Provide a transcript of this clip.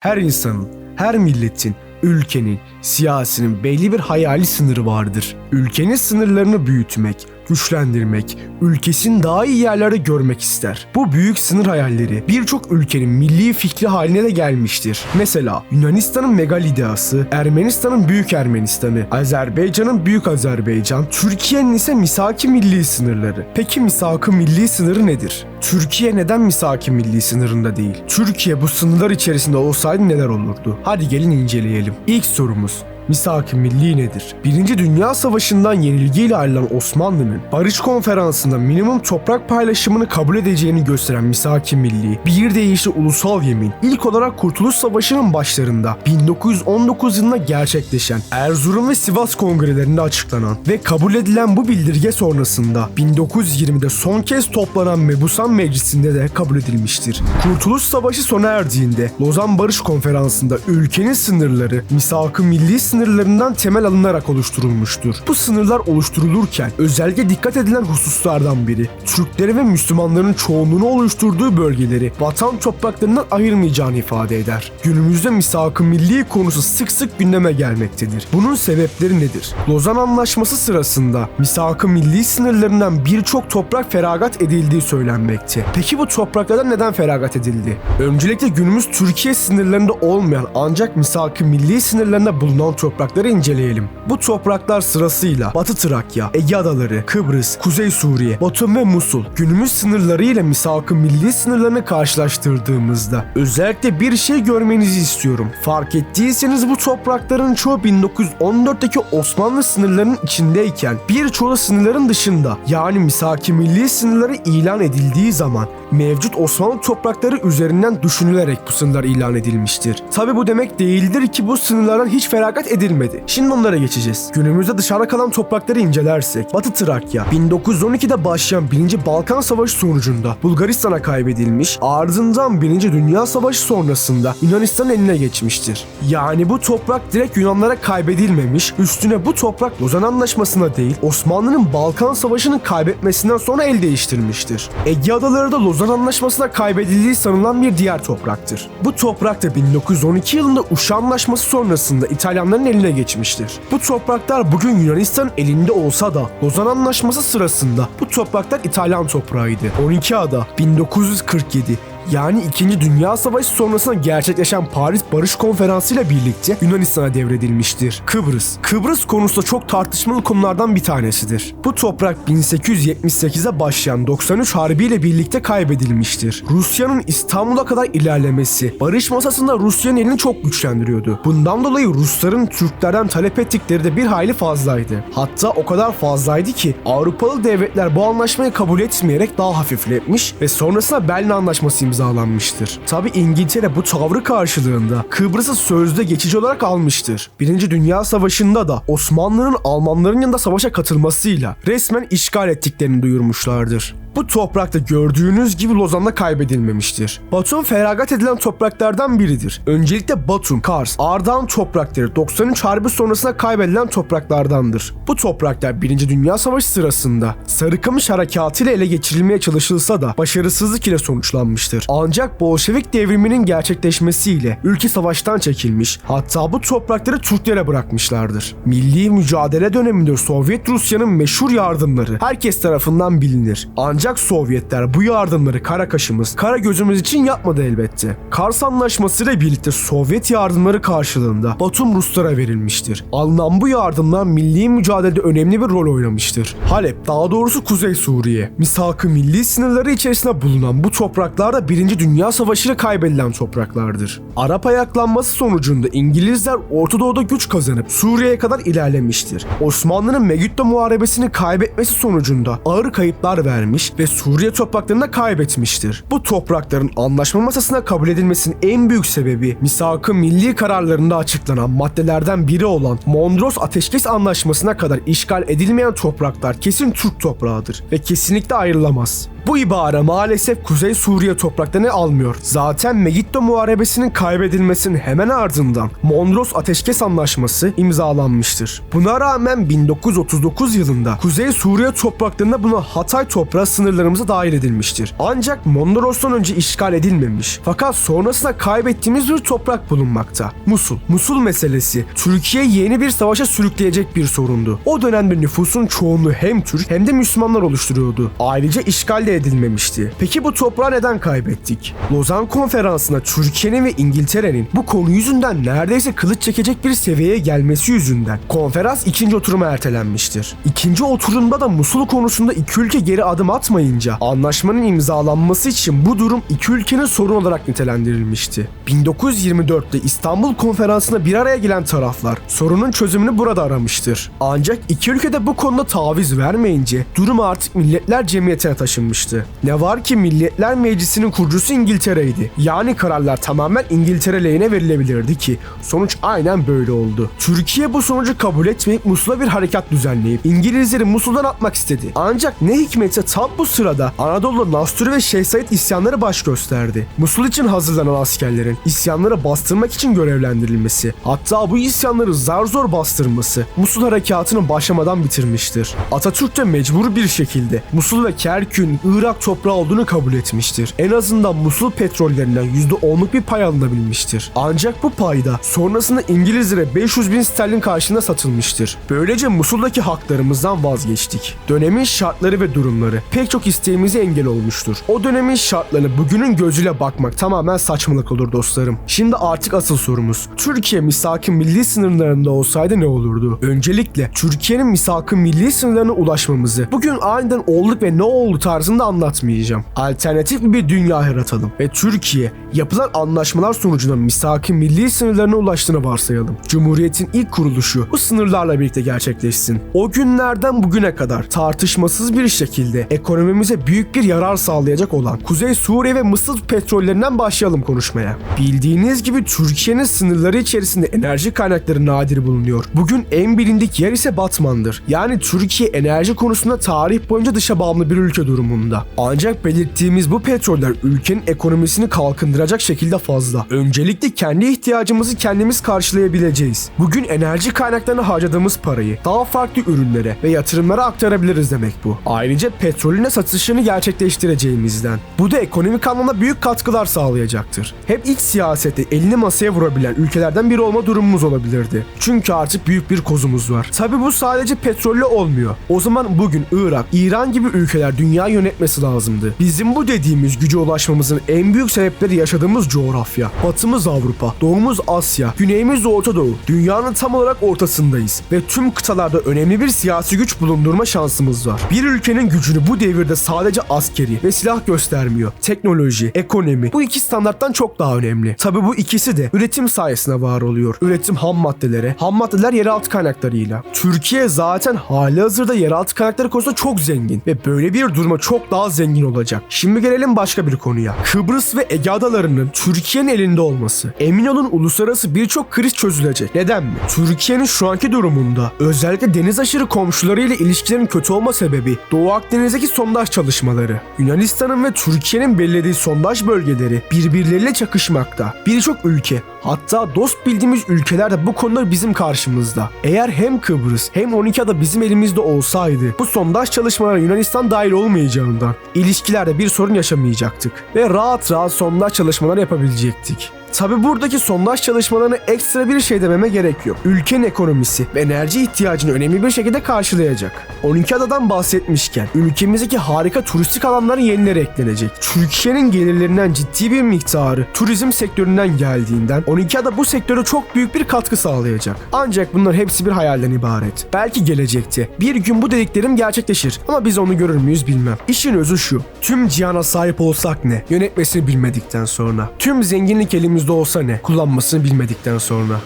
Her insanın, her milletin, ülkenin, siyasinin belli bir hayali sınırı vardır. Ülkenin sınırlarını büyütmek, güçlendirmek, ülkesini daha iyi yerlerde görmek ister. Bu büyük sınır hayalleri birçok ülkenin milli fikri haline de gelmiştir. Mesela Yunanistan'ın Megalideası, Ermenistan'ın Büyük Ermenistan'ı, Azerbaycan'ın Büyük Azerbaycan, Türkiye'nin ise misaki milli sınırları. Peki misaki milli sınırı nedir? Türkiye neden misaki milli sınırında değil? Türkiye bu sınırlar içerisinde olsaydı neler olurdu? Hadi gelin inceleyelim. İlk sorumuz Misak-ı Milli nedir? Birinci Dünya Savaşı'ndan yenilgiyle ayrılan Osmanlı'nın Barış Konferansı'nda minimum toprak paylaşımını kabul edeceğini gösteren Misak-ı Milli, bir deyişle ulusal yemin, ilk olarak Kurtuluş Savaşı'nın başlarında 1919 yılında gerçekleşen Erzurum ve Sivas kongrelerinde açıklanan ve kabul edilen bu bildirge sonrasında 1920'de son kez toplanan Mebusan Meclisi'nde de kabul edilmiştir. Kurtuluş Savaşı sona erdiğinde Lozan Barış Konferansı'nda ülkenin sınırları Misak-ı Milli sınırlarından temel alınarak oluşturulmuştur. Bu sınırlar oluşturulurken özellikle dikkat edilen hususlardan biri Türkleri ve Müslümanların çoğunluğunu oluşturduğu bölgeleri vatan topraklarından ayırmayacağını ifade eder. Günümüzde misak-ı milli konusu sık sık gündeme gelmektedir. Bunun sebepleri nedir? Lozan Anlaşması sırasında misak-ı milli sınırlarından birçok toprak feragat edildiği söylenmekte. Peki bu topraklardan neden feragat edildi? Öncelikle günümüz Türkiye sınırlarında olmayan ancak misak-ı milli sınırlarında bulunan toprakları inceleyelim. Bu topraklar sırasıyla Batı Trakya, Ege Adaları, Kıbrıs, Kuzey Suriye, Batum ve Musul günümüz sınırları ile misak-ı milli sınırlarını karşılaştırdığımızda özellikle bir şey görmenizi istiyorum. Fark ettiyseniz bu toprakların çoğu 1914'teki Osmanlı sınırlarının içindeyken birçoğu sınırların dışında yani misak-ı milli sınırları ilan edildiği zaman mevcut Osmanlı toprakları üzerinden düşünülerek bu sınırlar ilan edilmiştir. Tabi bu demek değildir ki bu sınırlardan hiç feragat edilmedi. Şimdi onlara geçeceğiz. Günümüzde dışarıda kalan toprakları incelersek Batı Trakya 1912'de başlayan 1. Balkan Savaşı sonucunda Bulgaristan'a kaybedilmiş ardından 1. Dünya Savaşı sonrasında Yunanistan'ın eline geçmiştir. Yani bu toprak direkt Yunanlara kaybedilmemiş üstüne bu toprak Lozan Anlaşması'na değil Osmanlı'nın Balkan Savaşı'nı kaybetmesinden sonra el değiştirmiştir. Ege Adaları da Lozan Anlaşması'na kaybedildiği sanılan bir diğer topraktır. Bu toprak da 1912 yılında Uşa Anlaşması sonrasında İtalyanların eline geçmiştir. Bu topraklar bugün Yunanistan'ın elinde olsa da Lozan Anlaşması sırasında bu topraklar İtalyan toprağıydı. 12 ada 1947 yani 2. Dünya Savaşı sonrasında gerçekleşen Paris Barış Konferansı ile birlikte Yunanistan'a devredilmiştir. Kıbrıs. Kıbrıs konusu çok tartışmalı konulardan bir tanesidir. Bu toprak 1878'e başlayan 93 Harbi ile birlikte kaybedilmiştir. Rusya'nın İstanbul'a kadar ilerlemesi barış masasında Rusya'nın elini çok güçlendiriyordu. Bundan dolayı Rusların Türklerden talep ettikleri de bir hayli fazlaydı. Hatta o kadar fazlaydı ki Avrupalı devletler bu anlaşmayı kabul etmeyerek daha hafifletmiş ve sonrasında Berlin Anlaşması imzalanmıştır. Tabi İngiltere bu tavrı karşılığında Kıbrıs'ı sözde geçici olarak almıştır. Birinci Dünya Savaşı'nda da Osmanlı'nın Almanların yanında savaşa katılmasıyla resmen işgal ettiklerini duyurmuşlardır. Bu toprakta gördüğünüz gibi Lozan'da kaybedilmemiştir. Batum feragat edilen topraklardan biridir. Öncelikle Batum, Kars, Ardahan toprakları 93 Harbi sonrasında kaybedilen topraklardandır. Bu topraklar 1. Dünya Savaşı sırasında Sarıkamış Harekatı ile ele geçirilmeye çalışılsa da başarısızlık ile sonuçlanmıştır. Ancak Bolşevik devriminin gerçekleşmesiyle ülke savaştan çekilmiş, hatta bu toprakları Türklere bırakmışlardır. Milli mücadele döneminde Sovyet Rusya'nın meşhur yardımları herkes tarafından bilinir. Ancak Sovyetler bu yardımları kara kaşımız, kara gözümüz için yapmadı elbette. Kars Anlaşması ile birlikte Sovyet yardımları karşılığında Batum Ruslara verilmiştir. Alınan bu yardımlar milli mücadelede önemli bir rol oynamıştır. Halep, daha doğrusu Kuzey Suriye, misak-ı milli sınırları içerisinde bulunan bu topraklar da 1. Dünya Savaşı ile kaybedilen topraklardır. Arap ayaklanması sonucunda İngilizler Orta Doğu'da güç kazanıp Suriye'ye kadar ilerlemiştir. Osmanlı'nın Megiddo Muharebesi'ni kaybetmesi sonucunda ağır kayıplar vermiş ve Suriye topraklarını kaybetmiştir. Bu toprakların anlaşma masasına kabul edilmesinin en büyük sebebi misak-ı milli kararlarında açıklanan maddelerden biri olan Mondros Ateşkes Anlaşması'na kadar işgal edilmeyen topraklar kesin Türk toprağıdır ve kesinlikle ayrılamaz. Bu ibare maalesef Kuzey Suriye topraklarını almıyor. Zaten Megiddo Muharebesi'nin kaybedilmesinin hemen ardından Mondros Ateşkes Anlaşması imzalanmıştır. Buna rağmen 1939 yılında Kuzey Suriye topraklarında buna Hatay toprağı sınırlarımıza dahil edilmiştir. Ancak Mondros'tan önce işgal edilmemiş. Fakat sonrasında kaybettiğimiz bir toprak bulunmakta. Musul. Musul meselesi Türkiye yeni bir savaşa sürükleyecek bir sorundu. O dönemde nüfusun çoğunluğu hem Türk hem de Müslümanlar oluşturuyordu. Ayrıca işgal de edilmemişti. Peki bu toprağı neden kaybettik? Lozan Konferansı'na Türkiye'nin ve İngiltere'nin bu konu yüzünden neredeyse kılıç çekecek bir seviyeye gelmesi yüzünden konferans ikinci oturuma ertelenmiştir. İkinci oturumda da Musul konusunda iki ülke geri adım atmayınca anlaşmanın imzalanması için bu durum iki ülkenin sorun olarak nitelendirilmişti. 1924'te İstanbul Konferansı'na bir araya gelen taraflar sorunun çözümünü burada aramıştır. Ancak iki ülke de bu konuda taviz vermeyince durum artık Milletler Cemiyeti'ne taşınmıştı. Ne var ki Milletler Meclisi'nin kurucusu İngiltere'ydi. Yani kararlar tamamen İngiltere lehine verilebilirdi ki sonuç aynen böyle oldu. Türkiye bu sonucu kabul etmeyip Musul'a bir harekat düzenleyip İngilizleri Musul'dan atmak istedi. Ancak ne hikmetse tam bu sırada Anadolu'da Nasturi ve Şeyh Said isyanları baş gösterdi. Musul için hazırlanan askerlerin isyanları bastırmak için görevlendirilmesi, hatta bu isyanları zar zor bastırması Musul harekatını başlamadan bitirmiştir. Atatürk de mecbur bir şekilde Musul ve Kerkük'ün Irak toprağı olduğunu kabul etmiştir. En azından Musul petrollerinden %10'luk bir pay alınabilmiştir. Ancak bu payda sonrasında İngilizlere 500 bin sterlin karşılığında satılmıştır. Böylece Musul'daki haklarımızdan vazgeçtik. Dönemin şartları ve durumları pek çok isteğimize engel olmuştur. O dönemin şartlarını bugünün gözüyle bakmak tamamen saçmalık olur dostlarım. Şimdi artık asıl sorumuz. Türkiye misak-ı milli sınırlarında olsaydı ne olurdu? Öncelikle Türkiye'nin misak-ı milli sınırlarına ulaşmamızı bugün aniden olduk ve ne oldu tarzında anlatmayacağım. Alternatif bir dünya yaratalım ve Türkiye yapılan anlaşmalar sonucunda misak-ı milli sınırlarına ulaştığını varsayalım. Cumhuriyetin ilk kuruluşu bu sınırlarla birlikte gerçekleşsin. O günlerden bugüne kadar tartışmasız bir şekilde ekonomimize büyük bir yarar sağlayacak olan Kuzey Suriye ve Mısır petrollerinden başlayalım konuşmaya. Bildiğiniz gibi Türkiye'nin sınırları içerisinde enerji kaynakları nadir bulunuyor. Bugün en bilindik yer ise Batman'dır. Yani Türkiye enerji konusunda tarih boyunca dışa bağımlı bir ülke durumunda. Ancak belirttiğimiz bu petroller ülkenin ekonomisini kalkındıracak şekilde fazla. Öncelikle kendi ihtiyacımızı kendimiz karşılayabileceğiz. Bugün enerji kaynaklarına harcadığımız parayı daha farklı ürünlere ve yatırımlara aktarabiliriz demek bu. Ayrıca petrolün de satışını gerçekleştireceğimizden. Bu da ekonomik anlamda büyük katkılar sağlayacaktır. Hep iç siyasette elini masaya vurabilen ülkelerden biri olma durumumuz olabilirdi. Çünkü artık büyük bir kozumuz var. Tabi bu sadece petrolle olmuyor. O zaman bugün Irak, İran gibi ülkeler dünya yönetmesi lazımdı. Bizim bu dediğimiz güce ulaşmamızın en büyük sebepleri yaşadığımız coğrafya. Batımız Avrupa, doğumuz Asya, güneyimiz Orta Doğu. Dünyanın tam olarak ortasındayız ve tüm kıtalarda önemli bir siyasi güç bulundurma şansımız var. Bir ülkenin gücünü bu devirde sadece askeri ve silah göstermiyor. Teknoloji, ekonomi bu iki standarttan çok daha önemli. Tabi bu ikisi de üretim sayesinde var oluyor. Üretim ham maddelere, ham maddeler yeraltı kaynaklarıyla. Türkiye zaten hali hazırda yeraltı kaynakları konusunda çok zengin ve böyle bir duruma çok daha zengin olacak. Şimdi gelelim başka bir konuya. Kıbrıs ve Ege adalarının Türkiye'nin elinde olması. Emin olun uluslararası birçok kriz çözülecek. Neden mi? Türkiye'nin şu anki durumunda özellikle deniz aşırı komşularıyla ilişkilerin kötü olma sebebi Doğu Akdeniz'deki sondaj çalışmaları. Yunanistan'ın ve Türkiye'nin belirlediği sondaj bölgeleri birbirleriyle çakışmakta. Birçok ülke hatta dost bildiğimiz ülkeler de bu konuda bizim karşımızda. Eğer hem Kıbrıs hem 12 ada bizim elimizde olsaydı bu sondaj çalışmalara Yunanistan dahil olmayacağından ilişkilerde bir sorun yaşamayacaktık ve rahat rahat sondaj çalışmaları yapabilecektik. Tabi buradaki sondaj çalışmalarına ekstra bir şey dememe gerek yok. Ülkenin ekonomisi ve enerji ihtiyacını önemli bir şekilde karşılayacak. 12 adadan bahsetmişken ülkemizdeki harika turistik alanların yenileri eklenecek. Türkiye'nin gelirlerinden ciddi bir miktarı turizm sektöründen geldiğinden 12 ada bu sektöre çok büyük bir katkı sağlayacak. Ancak bunlar hepsi bir hayalden ibaret. Belki gelecekte bir gün bu dediklerim gerçekleşir ama biz onu görür müyüz bilmem. İşin özü şu. Tüm cihana sahip olsak ne? Yönetmesini bilmedikten sonra. Tüm zenginlik elimizde olsa ne? Kullanmasını bilmedikten sonra.